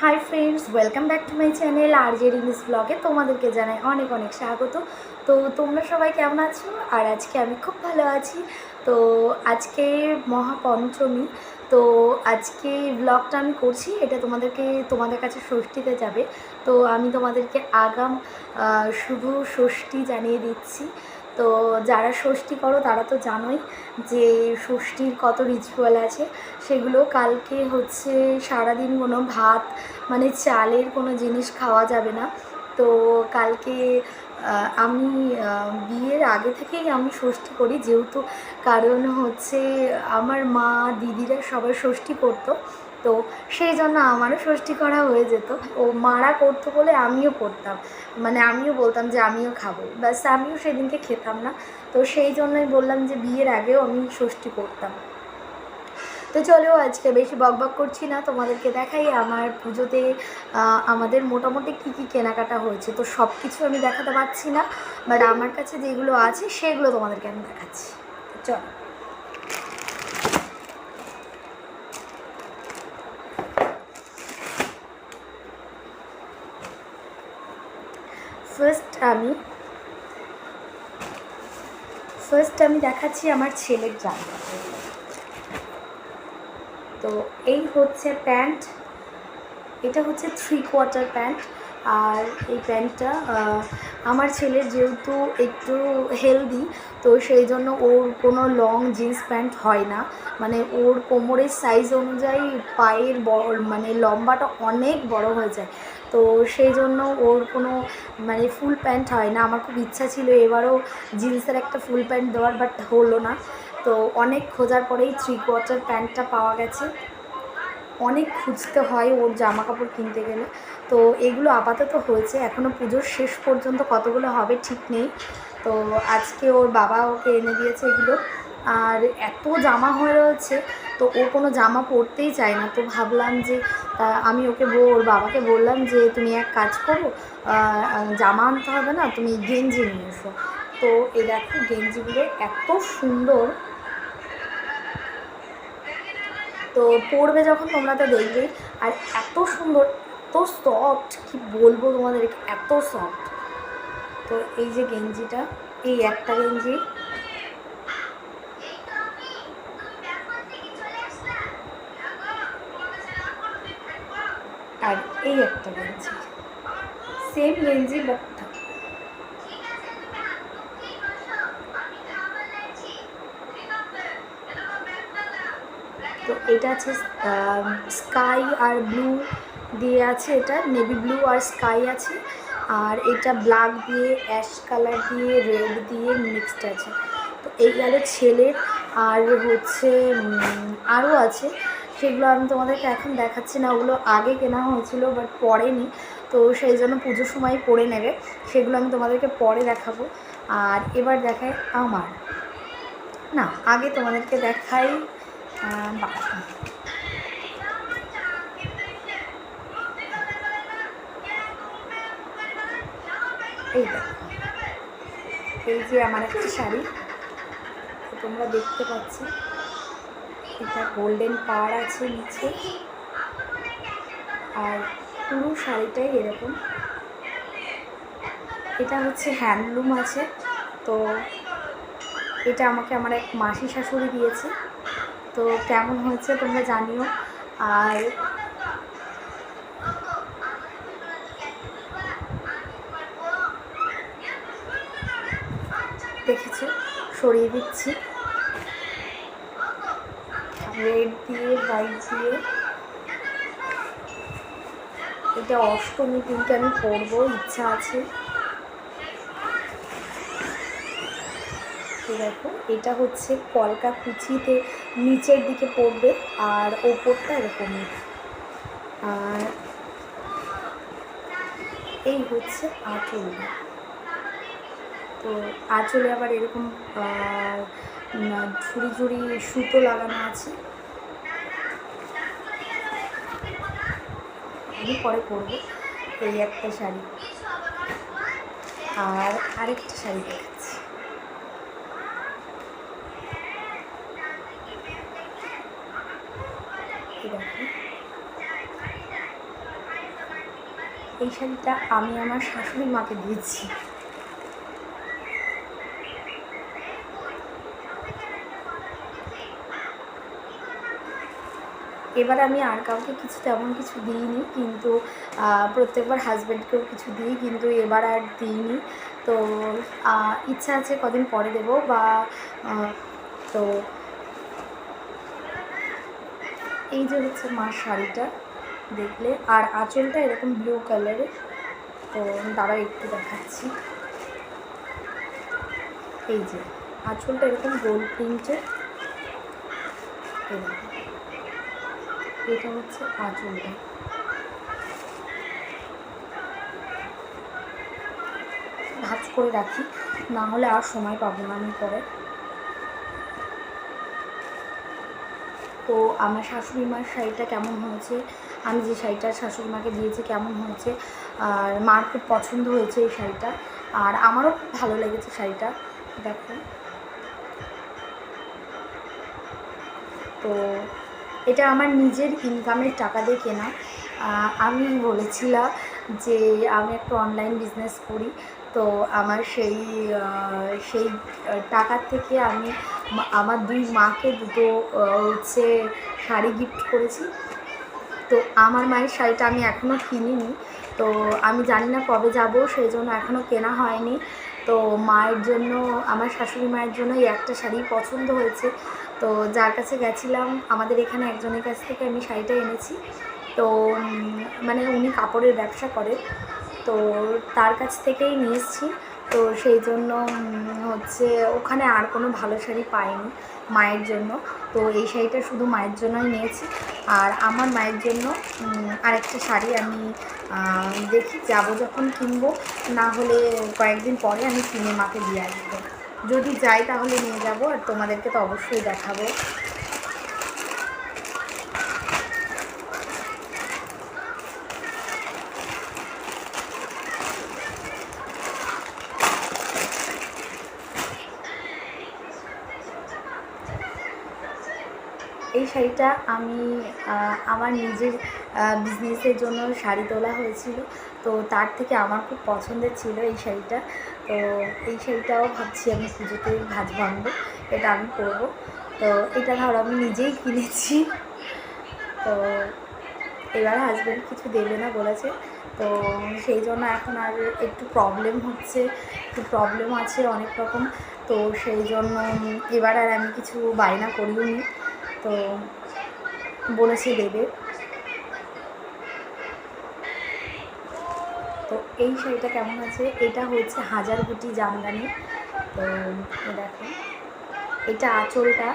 Hi friends welcome back to my channel R J Rimis ব্লগে তোমাদেরকে জানাই অনেক অনেক স্বাগত। তো তোমরা সবাই কেমন আছো? আর আজকে আমি খুব ভালো আছি। তো আজকে মহাপঞ্চমী, তো আজকে ব্লগটা আমি করছি, এটা তোমাদেরকে, তোমাদের কাছে ষষ্ঠীতে যাবে। তো আমি তোমাদেরকে আগাম শুভ ষষ্ঠী জানিয়ে দিচ্ছি। তো যারা ষষ্ঠী করো, তারা তো জানোই যে ষষ্ঠীর কত রিচুয়াল আছে। সেগুলো কালকে হচ্ছে সারাদিন কোনো ভাত মানে চালের কোনো জিনিস খাওয়া যাবে না। তো কালকে আমি বিয়ের আগে থেকেই আমি ষষ্ঠী করি, যেহেতু কারণ হচ্ছে আমার মা, দিদিরা সবাই ষষ্ঠী করতো। তো সেই জন্য আমারও ষষ্ঠী করা হয়ে যেত। ও মারা করতো বলে আমিও করতাম। মানে আমিও বলতাম যে আমিও খাব। ব্যাস আমিও সেদিনকে খেতাম না। তো সেই জন্যই বললাম যে বিয়ের আগেও আমি ষষ্ঠী করতাম। তো চলো আজকে বেশি বকবক করছি না। তোমাদেরকে দেখাই আমার পুজোতে আমাদের মোটামুটি কী কী কেনাকাটা হয়েছে। তো সব কিছু আমি দেখাতে পারছি না। বাট আমার কাছে যেগুলো আছে, সেগুলো তোমাদেরকে আমি দেখাচ্ছি। চলো ফার্স্ট আমি। ফার্স্ট আমি দেখাচ্ছি আমার ছেলের জামা। তো এই হচ্ছে প্যান্ট। এটা হচ্ছে থ্রি কোয়ার্টার প্যান্ট আর এই প্যান্টটা আমার ছেলের যেহেতু একটু হেলদি তো সেই জন্য ওর কোনো লং জিন্স প্যান্ট হয় না। মানে ওর কোমরের সাইজ অনুযায়ী পায়ের বড় মানে লম্বাটা অনেক বড় হয়ে যায়। তো সেই জন্য ওর কোনো মানে ফুল প্যান্ট হয় না। আমার খুব ইচ্ছা ছিল এবারও জিন্সের একটা ফুল প্যান্ট দেওয়ার বাট হলো না। তো অনেক খোঁজার পরেই থ্রি কোয়ার্টার প্যান্টটা পাওয়া গেছে। অনেক খুঁজতে হয় ওর জামা কাপড় কিনতে গেলে। তো এগুলো আপাতত হয়েছে। এখনও পুজোর শেষ পর্যন্ত কতগুলো হবে ঠিক নেই। তো আজকে ওর বাবা ওকে এনে দিয়েছে এগুলো। আর এত জামা হয়ে রয়েছে, তো ও কোনো জামা পরতেই চায় না। তো ভাবলাম যে আমি ওকে ওর বাবাকে বললাম যে, তুমি এক কাজ করো জামা আনতে হবে না, তুমি গেঞ্জি নিয়ে এসো। তো এ দেখো গেঞ্জিগুলো এত সুন্দর। তো পড়বে যখন তোমরা তো দেখবে, আর এত সুন্দর, এত সফট কি বলব তোমাদেরকে, এত সফট তো এই যে গেঞ্জিটা, এই একটা গেঞ্জি আর এই একটা গেঞ্জি সেম গেঞ্জি বাট তো এটা আছে স্কাই আর ব্লু দিয়ে আছে এটা নেভি ব্লু আর স্কাই আছে। আর এটা ব্ল্যাক দিয়ে অ্যাশ কালার দিয়ে রেড দিয়ে মিক্সড আছে। তো এই গেল ছেলের, আর হচ্ছে আরও আছে। সেগুলো আমি তোমাদেরকে এখন দেখাচ্ছি না, ওগুলো আগে কেনা হয়েছিল বাট পরেনি তো সেই জন্য পুজোর সময় পরে নেবে, সেগুলো আমি তোমাদেরকে পরে দেখাবো। আর এবার দেখায় আমার। না, আগে তোমাদেরকে দেখাই এই দেখো, এই যে আমার একটা শাড়ি তোমরা দেখতে পাচ্ছ। এটা গোল্ডেন পার আছে নিচে। আর পুরো শাড়িটাই এরকম। এটা হচ্ছে হ্যান্ডলুম আছে। তো এটা আমাকে আমার এক মাসি শাশুড়ি দিয়েছে। তো কেমন হয়েছে তোমরা জানিও। আর দেখেছ, সরিয়ে দিচ্ছি। রেড দিয়ে হোয়াইট দিয়ে। এটা অষ্টমী দিনকে আমি পরবো, ইচ্ছা আছে। দেখো, এটা হচ্ছে কলকা কুচিতে নিচের দিকে পড়বে, আর ওপরটা এরকমই। আর এই হচ্ছে আঁচল। তো আঁচলে আবার এরকম ঝুড়ি ঝুড়ি সুতো লাগানো আছে। আমি পরে পরবো, এই একটা শাড়ি। আর আরেকটা শাড়ি দেখাচ্ছি। এই শাড়িটা আমি আমার শাশুড়ি মাকে দিয়েছি। এবার আমি আর কাউকে কিছু তেমন কিছু দিইনি, কিন্তু প্রত্যেকবার হাজব্যান্ডকেও কিছু দিই, কিন্তু এবার আর দিইনি। তো ইচ্ছা আছে কদিন পরে দেবো বা তো এই যে হচ্ছে মার শাড়িটা, দেখলে। আর আঁচলটা এরকম ব্লু কালারের তো দাঁড়া একটু দেখাচ্ছি। এই যে, আঁচলটা এরকম গোল প্রিন্টের দেখো। এটা হচ্ছে আঁচলটা। ভাজ করে রাখি, না হলে আর সময় পাবো না আমি পরে। তো আমার শাশুড়ি মার শাড়িটা কেমন হয়েছে? আমি যে শাড়িটা শাশুড়ি মাকে দিয়েছি কেমন হয়েছে? আর মার খুব পছন্দ হয়েছে এই শাড়িটা। আর আমারও খুব ভালো লেগেছে শাড়িটা, দেখো। তো এটা আমার নিজের ইনকামের টাকা দিয়ে কেনা। আমি বলেছিলাম যে আমি একটা অনলাইন বিজনেস করি। তো আমার সেই সেই টাকার থেকে আমি আমার দুই মাকে দুটো হচ্ছে শাড়ি গিফট করেছি। তো আমার মায়ের শাড়িটা আমি এখনও কিনিনি। তো আমি জানি না কবে যাব, সেই জন্য এখনও কেনা হয়নি। তো মায়ের জন্য, আমার শাশুড়ি মায়ের জন্য এই একটা শাড়ি পছন্দ হয়েছে। তো যার কাছে গেছিলাম, আমাদের এখানে একজনের কাছ থেকে আমি শাড়িটা এনেছি। তো মানে উনি কাপড়ের ব্যবসা করে। তো তার কাছ থেকেই নিয়ে এসেছি। তো সেই জন্য হচ্ছে ওখানে আর কোনো ভালো শাড়ি পাইনি মায়ের জন্য। তো এই শাড়িটা শুধু মায়ের জন্যই নিয়েছি। আর আমার মায়ের জন্য আরেকটা শাড়ি আমি দেখি, যাব যখন কিনবো। না হলে কয়েকদিন পরে আমি কিনে মাকে দিয়ে আসব। যদি যাই তাহলে নিয়ে যাব আর তোমাদেরকে তো অবশ্যই দেখাবো। এই শাড়িটা আমি আমার নিজের বিজনেসের জন্য শাড়ি তোলা হয়েছিল। তো তার থেকে আমার খুব পছন্দের ছিল এই শাড়িটা। তো এই শাড়িটাও ভাবছি আমি পুজোতে ভাজ ভাঙবো, এটা আমি পরবো তো এটা ধরো আমি নিজেই কিনেছি। তো এবার হাজব্যান্ড কিছু দেবে না বলেছে। তো সেই জন্য এখন আর একটু প্রবলেম হচ্ছে। একটু প্রবলেম আছে অনেক রকম। তো সেই জন্য এবার আর আমি কিছু বায়না করিনি। তো বলেছে দেবে। তো এই শাড়িটা কেমন আছে? এটা হচ্ছে হাজার গুটি জামদানি। তো দেখো, এটা আঁচলটা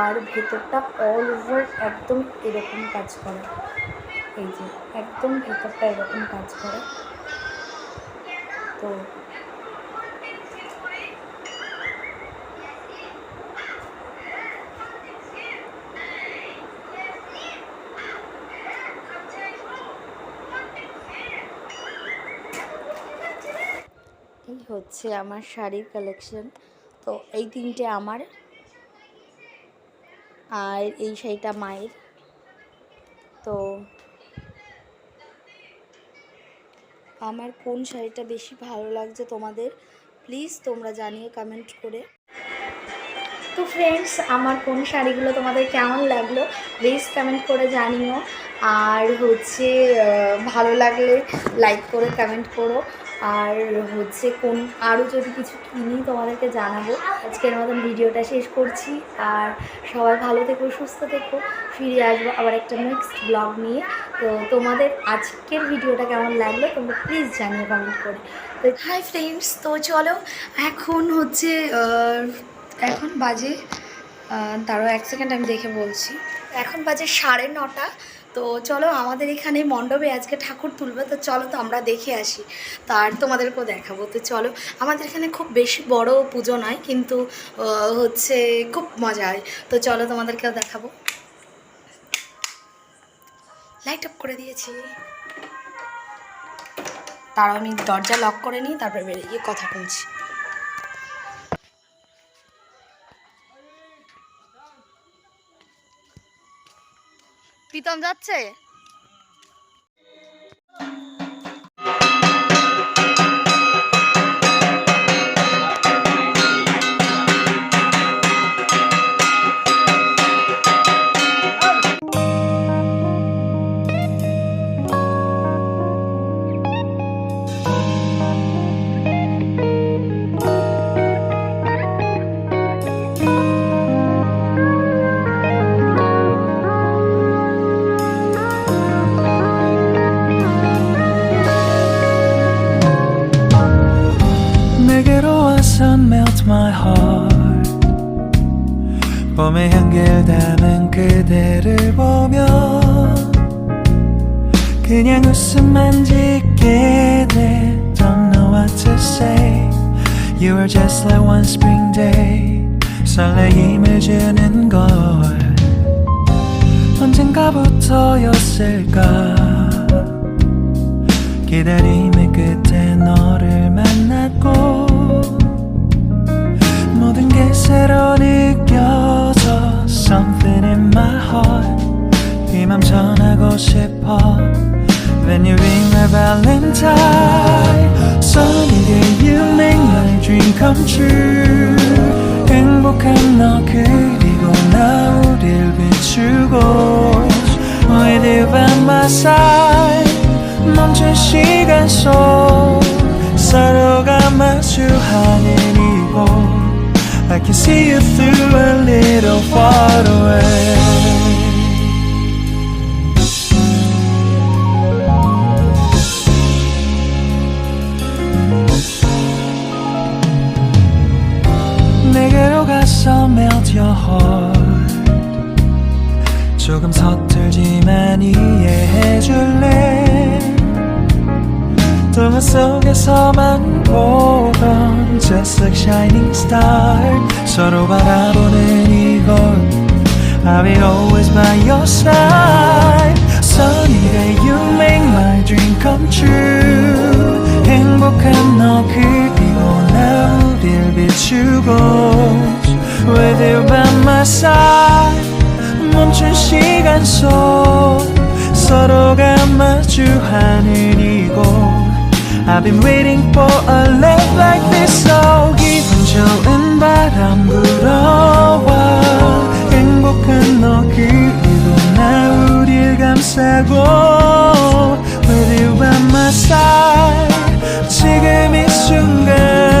আর ভেতরটা অল ওভার একদম এরকম কাজ করে। এই যে, একদম ভেতরটা এরকম কাজ করে। তো হচ্ছে আমার শাড়ির কালেকশন তো এই তিনটে আমার। আর এই শাড়িটা মায়ের। তো আমার কোন শাড়িটা বেশি ভালো লাগছে তোমাদের? প্লিজ তোমরা জানিও কমেন্ট করে। তো ফ্রেন্ডস আমার কোন শাড়িগুলো তোমাদের কেমন লাগল? প্লিজ কমেন্ট করে জানিও। আর হচ্ছে ভালো লাগলে লাইক করে কমেন্ট করো। আর হচ্ছে কোন আরও যদি কিছু কিনি তোমাদেরকে জানাব। আজকের মতন ভিডিওটা শেষ করছি। আর সবাই ভালো থেকো, সুস্থ থেকো। ফিরে আসব আবার একটা নেক্সট ব্লগ নিয়ে। তো তোমাদের আজকের ভিডিওটা কেমন লাগল তোমরা প্লিজ জানিও কমেন্ট করে। তো হাই ফ্রেন্ডস তো চলো এখন হচ্ছে এখন বাজে তারও এক সেকেন্ড আমি দেখে বলছি। এখন বাজে সাড়ে নটা। তো চলো আমাদের এখানে মণ্ডপে আজকে ঠাকুর তুলবে, তো চলো তো আমরা দেখে আসি। তার তোমাদেরকেও দেখাবো। তো চলো, আমাদের এখানে খুব বেশি বড় পুজো নয়, কিন্তু হচ্ছে খুব মজা হয়। তো চলো তোমাদেরকেও দেখাবো। লাইট অফ করে দিয়েছি। তারও আমি দরজা লক করে নিই, তারপরে বেরিয়ে কথা বলছি। প্রীতম যাচ্ছে thank you 담은 그대를 보면 그냥 웃음만 짓게 돼. Don't know what to say. You are just like one spring day. 설레임을 주는 걸 언젠가부터였을까? 기다림의 끝에 너를 만났고 모든 게 새로 느껴져 Something in my heart 이맘 전하고 싶어 Then you ring my valentine Sunny day you make my dream come true 행복한 너 그리고 나 우릴 비추고 With you by my side 멈춘 시간 속 서로가 마주하는 can see you through a little far away 내게로 가서 melt your heart 조금 서툴지만 이해해줄래 동화 속에서만 보던 Just like shining star 서로 바라보는 이곳 I'll be always by your side Sunny day you make my dream come true 행복한 너 그리고 나 우릴 비추고 With you by my side 멈춘 시간 속 서로가 마주하는 이곳 I've been waiting for a love like this So 기분 좋은 바람 불어와 행복한 너 그리고 나 우릴 감싸고 With you by my side 지금 이 순간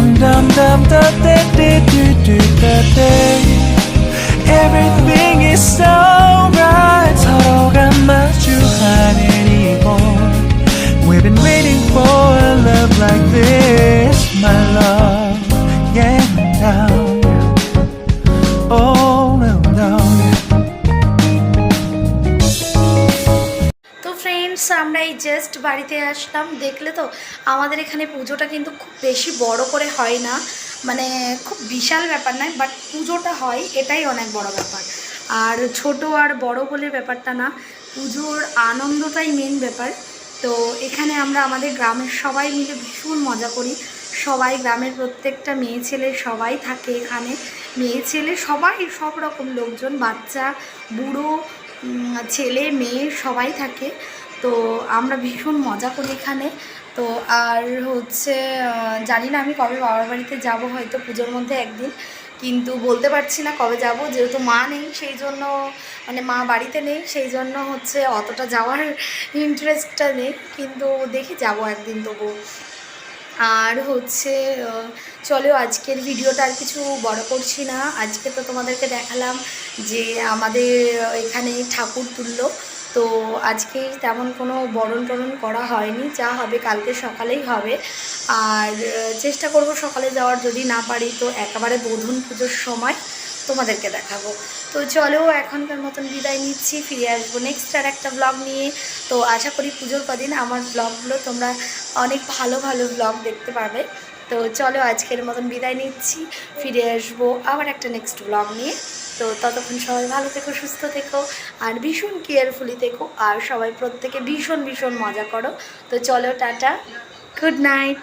Sa-dum dum dum da da da da da da da. Everything is so right. 서로가 마주하는 이곳. We've been waiting for a love like this, my love. Yeah, down. আমরা এই just বাড়িতে আসলাম, দেখলে তো আমাদের এখানে পুজোটা কিন্তু খুব বেশি বড় করে হয় না মানে খুব বিশাল ব্যাপার নয় বাট পুজোটা হয়, এটাই অনেক বড় ব্যাপার। আর ছোট আর বড় বলে ব্যাপারটা না, পুজোর আনন্দটাই মেন ব্যাপার। তো এখানে আমরা আমাদের গ্রামের সবাই মিলে ভীষণ মজা করি। সবাই, গ্রামের প্রত্যেকটা মেয়ে ছেলে সবাই থাকে এখানে। মেয়ে ছেলে সবাই, সব রকম লোকজন, বাচ্চা, বুড়ো ছেলে, মেয়ে সবাই থাকে। তো আমরা ভীষণ মজা করি এখানে। তো আর হচ্ছে জানি না আমি কবে বাবার বাড়িতে যাব, হয়তো পুজোর মধ্যে একদিন। কিন্তু বলতে পারছি না কবে যাব, যেহেতু মা নেই, সেই জন্য মানে মা বাড়িতে নেই, সেই জন্য হচ্ছে অতটা যাওয়ার ইন্টারেস্টটা নেই। কিন্তু দেখি যাব একদিন তবু। আর হচ্ছে চলো আজকের ভিডিওটা আর কিছু বড় করছি না। আজকে তো তোমাদেরকে দেখালাম যে আমাদের এখানে ঠাকুর তুললো। তো আজকে তেমন কোনো বরণ টরণ করা হয়নি, যা হবে কালকে সকালেই হবে। আর চেষ্টা করব সকালে যাওয়ার, যদি না পারি তো একেবারে বোধন পুজোর সময় তোমাদেরকে দেখাবো। তো চলো, এখনকার মতন বিদায় নিচ্ছি, ফিরে আসব নেক্সট আর একটা ব্লগ নিয়ে। তো আশা করি পুজোর কদিন আমার ব্লগগুলো তোমরা অনেক ভালো ভালো ব্লগ দেখতে পাবে। তো চলো, আজকের মতন বিদায় নিচ্ছি, ফিরে আসব আবার একটা নেক্সট ব্লগ নিয়ে। তো ততক্ষণ সবাই ভালো থেকো, সুস্থ থেকো, আর ভীষণ কেয়ারফুলি থেকো, আর সবাই প্রত্যেকে ভীষণ ভীষণ মজা করো। তো চলো, টাটা। Good night.